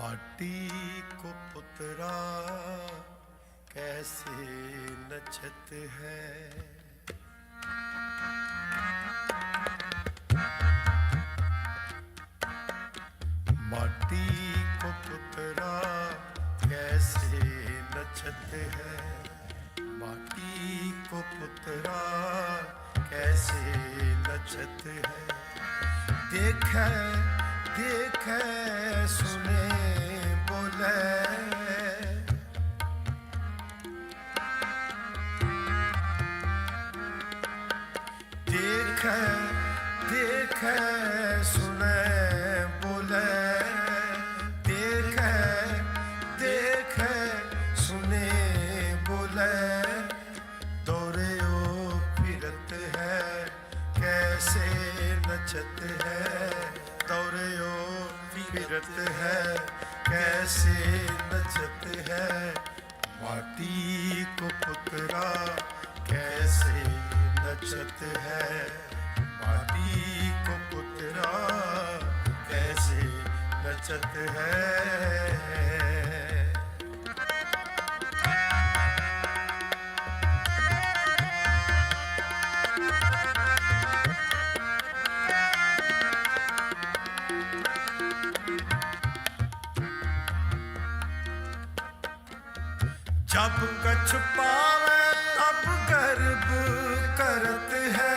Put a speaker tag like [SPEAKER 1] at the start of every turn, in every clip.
[SPEAKER 1] माटी को पुतरा कैसे नचत है? माटी को पुतरा कैसे नचत है? माटी को पुतरा कैसे नचत है? देख देख सुने बोले। देख देख सुने बोले। देख देख सुने बोले। दौरे ओ फिरत है, कैसे नचत है। फिरत है, कैसे नचत है? माटी को पुतरा कैसे नचत है? माटी को पुतरा कैसे नचत है? जब कछ पावे तब गर्भ करत है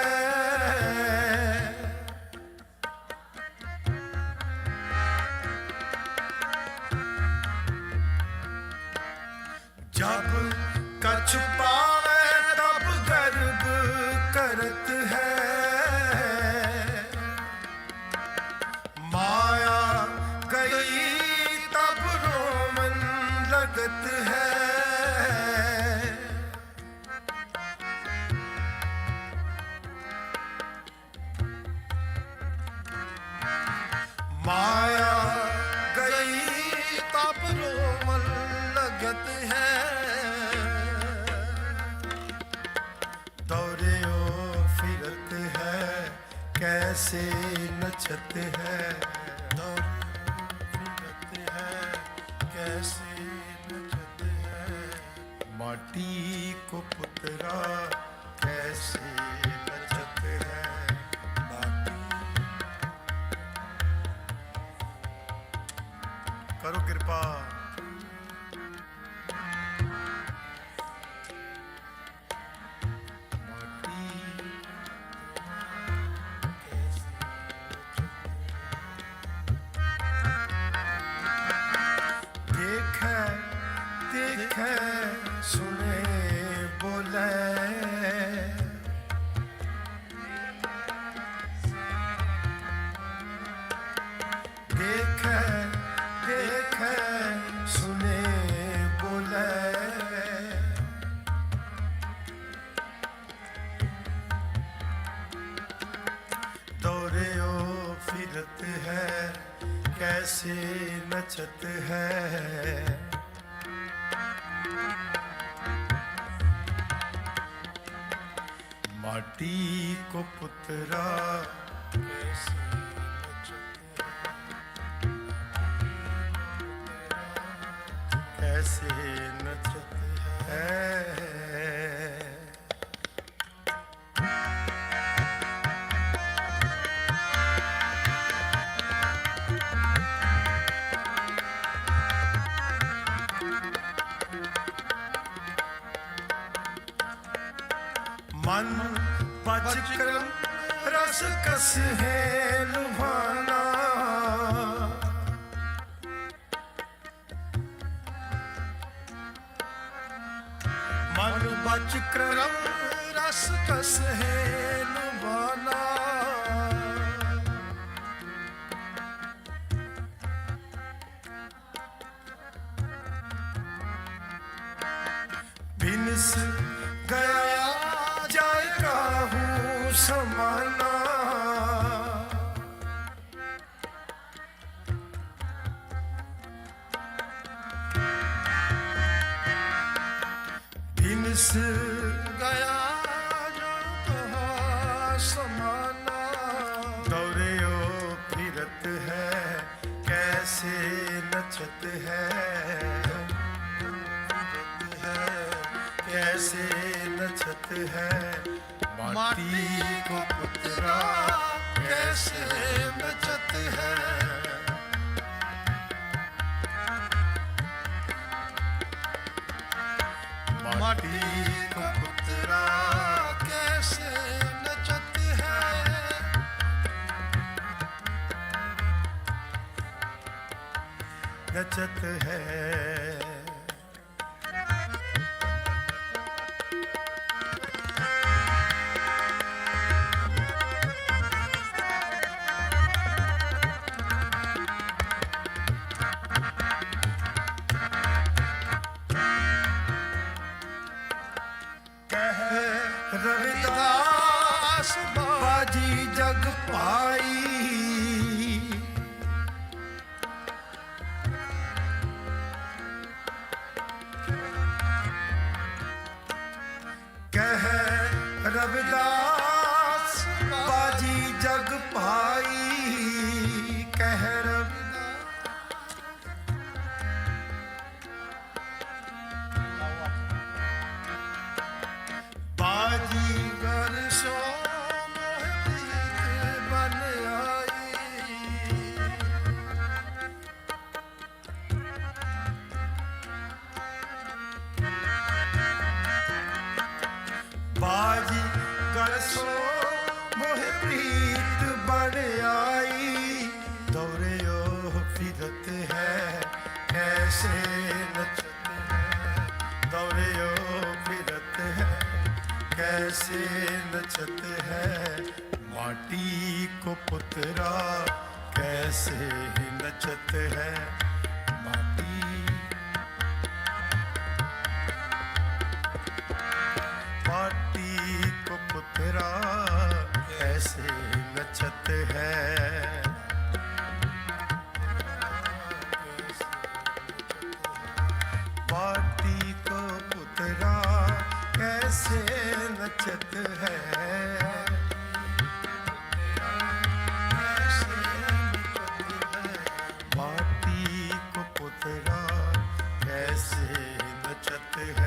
[SPEAKER 1] जब कछ पावे माया गई तब रोमन लगत है दौरे ओ फिरत है कैसे नचत है दौरे ओ फिरत है कैसे नचत है सुने बोले। देख देख सुने बोले। फिरत है कैसे नचत है। माटी को पुतरा कैसे नचत है कैसे नचत है ਕਾਜ ਰਸ ਕਸ ਹੈ ਲੁਭਾਨਾ। ਮਨ ਰਸ ਕਸ ਹੈ ਗਿਆ समाना। बिनस गया जो कहा समाना। दौरे फिरत है, कैसे नच नचत है, कैसे नचत है। माटी को पुतरा कैसे नचत है? माटी को पुतरा कैसे नचत है? नचत है। Bye. नचत है दौरे ओ फिरत है, कैसे नचत है, माटी को पुतरा, कैसे नचत है। नचत है है? माटी को पुतरा कैसे नचत है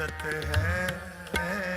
[SPEAKER 1] कैसे है।